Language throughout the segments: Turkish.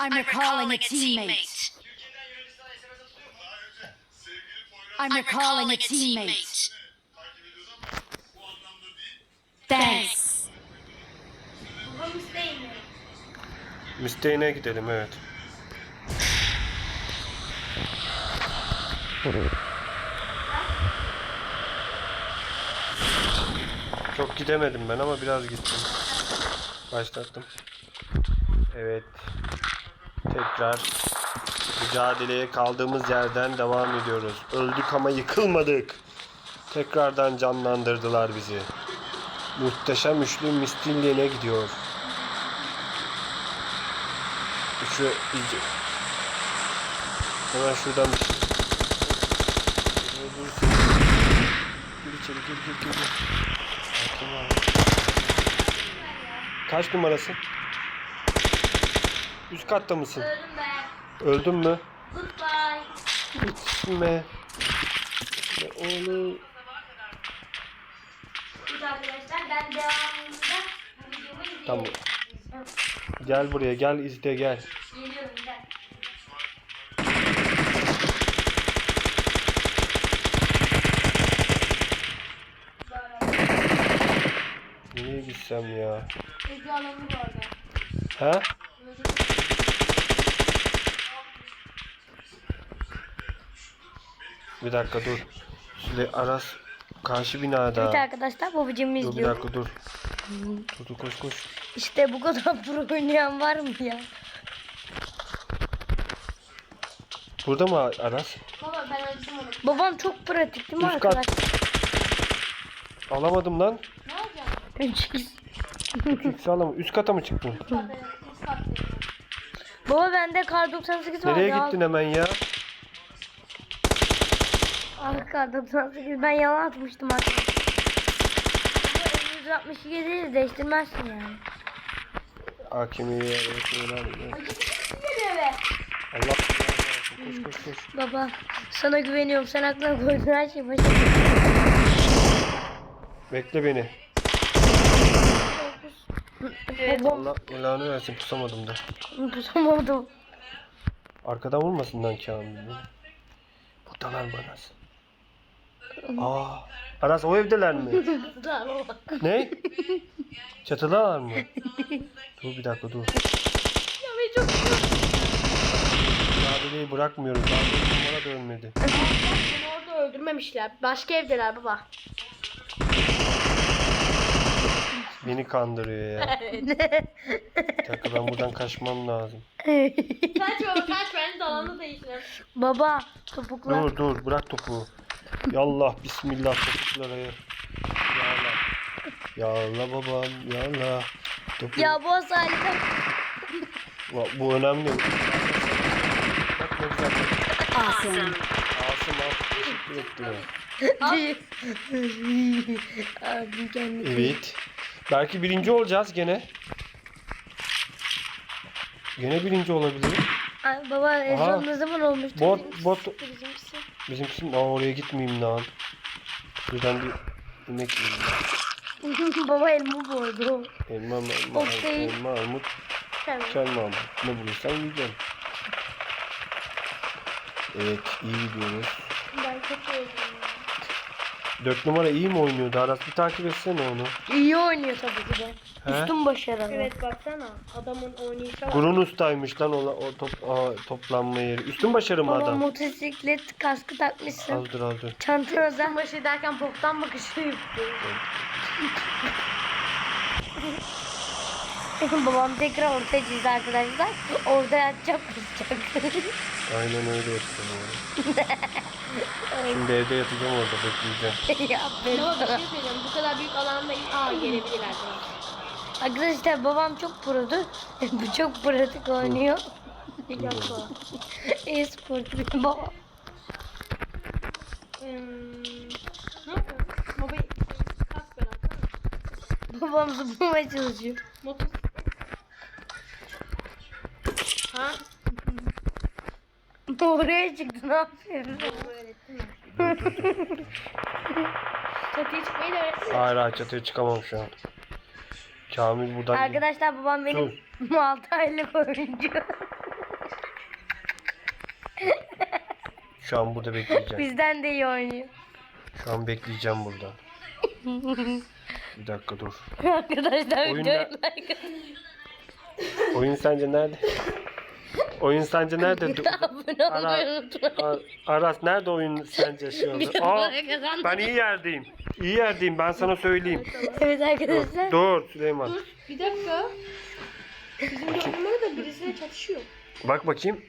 I'm recalling a teammate. I'm recalling a teammate. Thanks. Müstehine gidelim evet. Çok gidemedim ben ama biraz gittim. Başlattım. Evet. Tekrar mücadeleye kaldığımız yerden devam ediyoruz. Öldük ama yıkılmadık. Tekrardan canlandırdılar bizi. Muhteşem üçlü mistilliğine gidiyor. Şu iyice. Hemen şuradan bir şey. Gir içeri gir gir gir. Kaç numarasın? Üst katta mısın? Öldüm ben. Öldün mü? Goodbye. Gitme. Evet arkadaşlar ben devamında. Tamam. Gel buraya gel izle gel. Geliyorum ben. Nereye gitsem ya? Ece alanı bu arada. He? Bir dakika dur. Şöyle Aras karşı binada. Evet arkadaşlar bu videomu Dur bir izliyor. dakika dur. Dur dur koş koş. İşte bu kadar pro oynayan var mı ya? Burada mı Aras? Baba ben öldüm onu. Babam çok pratik değil mi Üst kat. arkadaşlar? Alamadım lan. Ne olacak? Yüksel alamadım. Üst kata mı çıktın? Baba bende kar 98 var. Nereye ya. gittin hemen ya? 98 ben yalan atmıştım 162 değil değiştirmezsin yani. Hakimi be. Allah koş koş koş. Baba sana güveniyorum sen aklına koyduğun her şeyi başarırsın. Bekle beni. Allah belanı versin pusamadım da. tutamadım. Arkadan vurmasın lan Kamil. Buradalar mı Aras? Aa, Aras o evdeler mi? ne? Çatılar mı? dur bir dakika dur. Ya ben çok Mücadeleyi bırakmıyoruz. Daha numara. Beni orada öldürmemişler. Başka evdeler baba. Beni kandırıyor ya. Bir dakika ben buradan kaçmam lazım. Kaç baba kaç ben de alanı değiştirelim. Baba topuklar. Dur dur bırak topu. Yallah bismillah topuklara ya. Yallah. Yallah babam yallah. Topu. Ya bu harika. Va- Bu önemli. Bak ne güzel. Asım al. Teşekkür ettim. Evet. Belki birinci olacağız gene. Gene birinci olabilir. Ay, baba en Aha. son ne zaman olmuştu? Bot bot. Bizimkisi. Bizimkisi Aa, oraya gitmeyeyim lan. Şuradan bir yemek yiyeyim. baba elma boğdu. Elma, elma, Ot değil. elma, armut, Tamam. çelme armut. Ne bulursan yiyeceğim. Evet, iyi gidiyoruz. Ben çok öldüm. Dört numara iyi mi oynuyordu Aras? Bir takip etsene onu. İyi oynuyor tabii ki de. Üstün başarılı. Evet baksana adamın oynayışa bak. Gurun ustaymış lan o, o top, aa, toplanma yeri. Üstün başarı mı Baba adam? motosiklet kaskı takmışsın. Az dur az dur. Çantana da. Başı derken boktan bakışı yaptı. Babam tekrar ortaya çizdi arkadaşlar. Orada yatacak kusacak. Aynen öyle yaptım ya. Şimdi evde yatacağım orada bekleyeceğim. ya ben- Ama bir şey söyleyeceğim bu kadar büyük alanda aa gelebilir arkadaşlar. Arkadaşlar babam çok produ. Bu çok pratik oynuyor. Yapma. E-sporcu bir baba. Hmm. Babam zıplamaya çalışıyor. Motosiklet. Ha? Oraya çıktı ne yapıyorsun? Çatıya çıkmayı da öğrettin mi? Hayır hayır çatıya çıkamam şu an. Kamil buradan Arkadaşlar babam benim Maltaylı oyuncu. Şu an burada bekleyeceğim. Bizden de iyi oynuyor. Şu an bekleyeceğim burada. Bir dakika dur. Arkadaşlar Oyunda... Oyun sence nerede? Oyun sence nerede? Dur. abone Ara- olmayı unutmayın. Aras nerede oyun sence şu anda? Bir Aa, ben iyi yerdeyim. İyi yerdeyim ben sana söyleyeyim. Evet arkadaşlar. Dur Süleyman. Bir dakika. Bizim numara da birisiyle çatışıyor. Bak bakayım.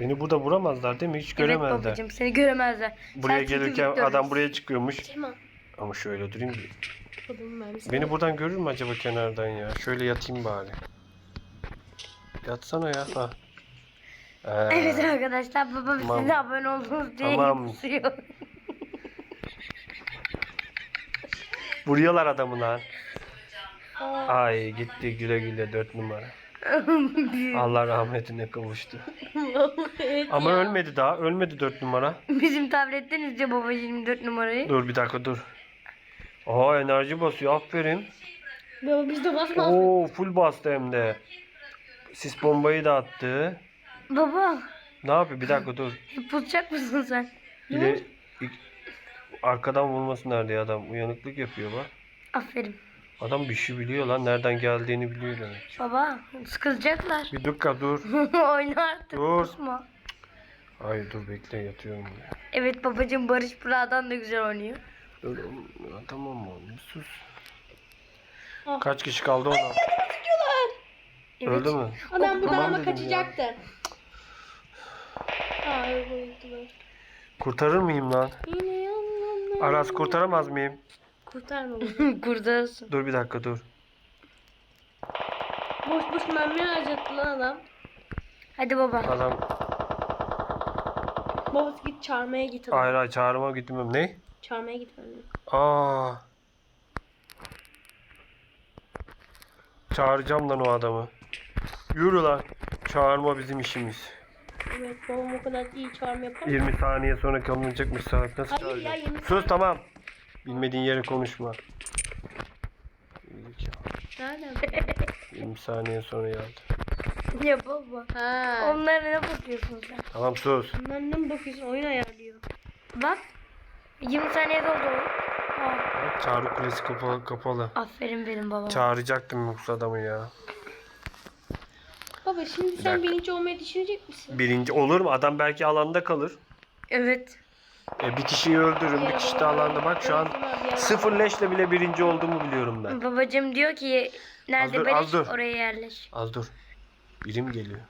Beni burada vuramazlar değil mi? Hiç Evet göremezler. babacığım seni göremezler. buraya Sen çünkü gelirken Victor'uz. adam buraya çıkıyormuş. Tamam. Ama şöyle durayım. Adamın mermisi. Beni buradan görür mü acaba kenardan ya? Şöyle yatayım bari. Yatsana ya. Ha. Ee, Evet arkadaşlar babam Tamam. size abone oldunuz diye Tamam. vuruyorlar adamı lan. Ay gitti güle güle dört numara. Allah rahmetine kavuştu. Ama ölmedi daha. Ölmedi dört numara. Bizim tabletten izliyor baba 24 numarayı. Dur bir dakika dur. Aa enerji basıyor. Aferin. Baba biz de basmaz. Oo full bastı hem de. Sis bombayı da attı. Baba Ne yapıyor? Bir dakika dur. pusacak mısın sen? İle, ilk- arkadan vurması nerede ya adam? Uyanıklık yapıyor bak. Aferin. Adam bir şey biliyor lan. Nereden geldiğini biliyor demek. Baba sıkılacaklar. Bir dakika dur. Oyna artık Dur. pusma. Ay dur bekle yatıyorum ya. Evet babacığım Barış Pıra'dan da güzel oynuyor. Dur oğlum, ya, tamam oğlum bir sus. Ah. Kaç kişi kaldı ona? Evet. Öldü mü? Adam buradan Tamam ama dedim kaçacaktı. Aa öyle bayıldılar. Kurtarır mıyım lan? Aras kurtaramaz mıyım? Kurtarma baba. Kurtarsın. Dur bir dakika dur. boş boş mermi harcattı lan adam. Hadi baba. Adam Babası git çağırmaya git adam. hayır hayır çağırma gitmem. Ne? Çağırmaya git bence. Aa. Çağıracağım lan o adamı. Yürü lan. Çağırma bizim işimiz. Evet babam o kadar iyi çağırma yapar. 20 saniye sonra kalınacakmış salak nasıl Hayır ya, çağıracak? 20 Sus tamam. Bilmediğin yere konuşma. Nereden? 20 saniye sonra geldi. Ya baba. Ha. Onlara ne bakıyorsun sen? Tamam sus. Ondan ne bakıyorsun? Oyun ayarlıyor. Bak. 20 saniye doldu. Aa, Bak, Çağrı kulesi kapalı. kapalı. aferin benim babama. Çağıracaktım yoksa adamı ya. Baba şimdi sen dakika. birinci olmayı düşünecek misin? Birinci olur mu? Adam belki alanda kalır. Evet. E, bir kişiyi öldürürüm. Bir kişi de alanda. Bak şu an sıfır leşle bile birinci olduğumu biliyorum ben. Babacığım diyor ki nerede Az dur, beleş az dur. oraya yerleş. Az dur. Birim geliyor.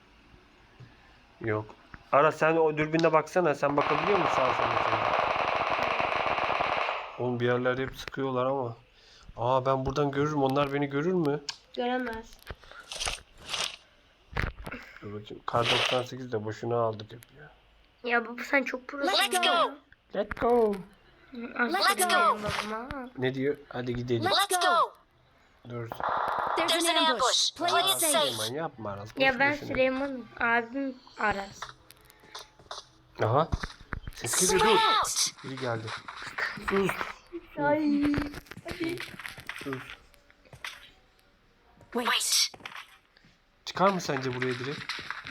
Yok. Ara sen o dürbünle baksana. Sen bakabiliyor musun sağa sola? sana? Oğlum bir yerlerde hep sıkıyorlar ama. Aa ben buradan görürüm. Onlar beni görür mü? Göremez. Dur bakayım. Kar 98 de boşuna aldık hep ya. Ya baba sen çok prosun. Let's go. Let's go. Aferin go. Ne diyor? Hadi gidelim. Let's go. Dur. There's an ambush. Play it safe. Yapma Aras. Ya ben. Süleyman'ım. Abim Aras. Aha. Ses geliyor dur. Biri geldi. Sus. Ay. Sus. Wait. Çıkar mı sence buraya direkt?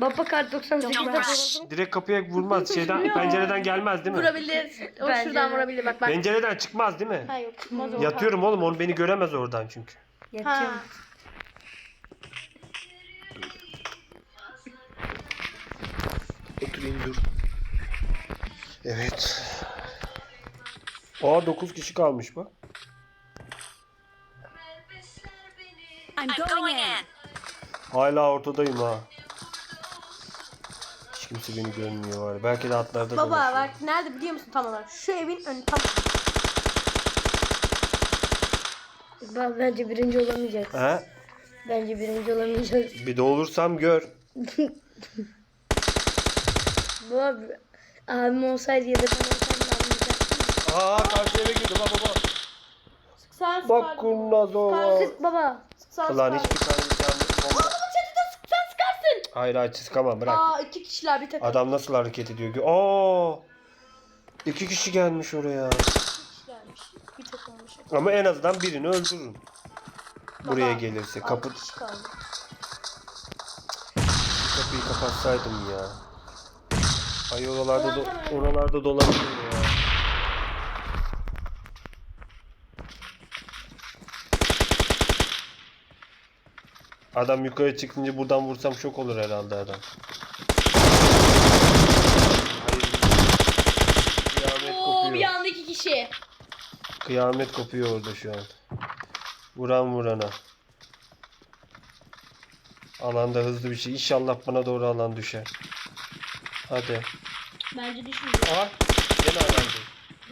Baba kar 98'de Don't buldum. rush. Direkt kapıya vurmaz. Şeyden pencereden gelmez değil mi? Vurabilir. O Bence şuradan de. vurabilir bak bak. Pencereden çıkmaz değil mi? Hayır çıkmaz o. Yatıyorum oğlum onu beni göremez oradan çünkü. Yatıyorum. Ha. Oturayım dur. Evet. Aa 9 kişi kalmış bak. I'm going in. Hala ortadayım ha. Hiç kimse beni görmüyor var. Belki de atlarda Baba dolaşıyor. bak nerede biliyor musun tam olarak? Şu evin önü tam. Baba bence birinci olamayacaksın. He? Bence birinci olamayacaksın. Bir de olursam gör. Baba abim olsaydı ya da ben olsaydım almayacaktım. Aa karşı eve girdi baba. Sık sağ sık Bak kurnaz o. Sık baba. Ulan sık hiçbir tane canlı bomba. Çatıda sık sen sıkarsın. Hayır hayır sıkamam bırak. Aa iki kişiler bir takım. Adam nasıl hareket ediyor? Aa! İki kişi gelmiş oraya. gelmiş. Bir takım olmuş. Ama en azından birini öldürürüm. Buraya Baba, gelirse altı kapı kişi kaldı. kapıyı kapatsaydım ya. Ay oralarda do oralarda dolanıyor ya. Adam yukarı çıkınca buradan vursam şok olur herhalde adam. Kıyamet Oo bir kopuyor. anda iki kişi. Kıyamet kopuyor orada şu an. Vuran vurana. Alanda hızlı bir şey. İnşallah bana doğru alan düşer. Hadi. Bence düşmüyor. Aha. Gene alandı.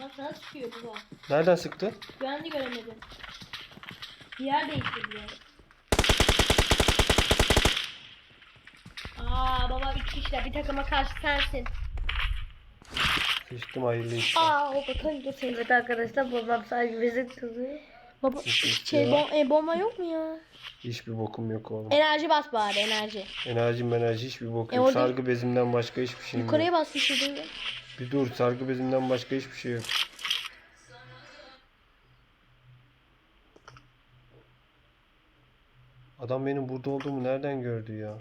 Bak sana sıkıyor baba. Nereden sıktı? Ben de göremedim. Bir yer değiştirdi. Aa kişiler bir takıma karşı sensin. Sıçtım hayırlı işler. Aa o bakın dur seni. Evet arkadaşlar babam sadece bizi tutuyor. Baba Sıçtı şey ya. bom e, bomba yok mu ya? Hiçbir bokum yok oğlum. Enerji bas bari enerji. Enerji enerji hiçbir bok E yok. orada- Sargı bezimden başka hiçbir şeyim Yukarıya yok. basmışydın. Bir dur sargı bezimden başka hiçbir şey yok. Adam benim burada olduğumu nereden gördü ya?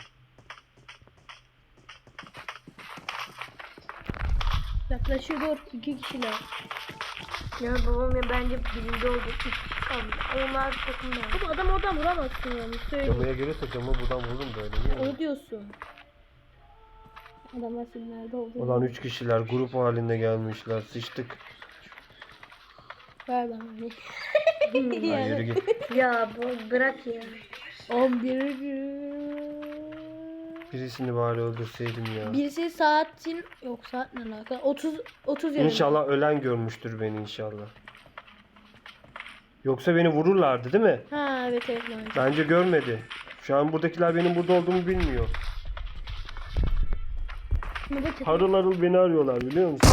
Yaklaşıyor dur iki kişiler. Ya babam ya bence birinci oldu. Üç kişi kalmış. Onlar takımda. Baba adam oradan vuramazsın yani söyleyeyim. Camaya gelirse camı buradan vururum böyle. Niye? Onu diyorsun. Adamlar senin nerede olduğunu. Ulan üç kişiler grup halinde gelmişler. Sıçtık. Ver bana. hani. Yürü git. Ya bu bırak ya. 11. Birisini bari öldürseydim ya. Birisi saatin yok saat ne alaka? 30 30 yanında. İnşallah ölen görmüştür beni inşallah. Yoksa beni vururlardı değil mi? Ha evet evet maalesef. Bence görmedi. Şu an buradakiler benim burada olduğumu bilmiyor. Harıl harıl beni arıyorlar biliyor musun?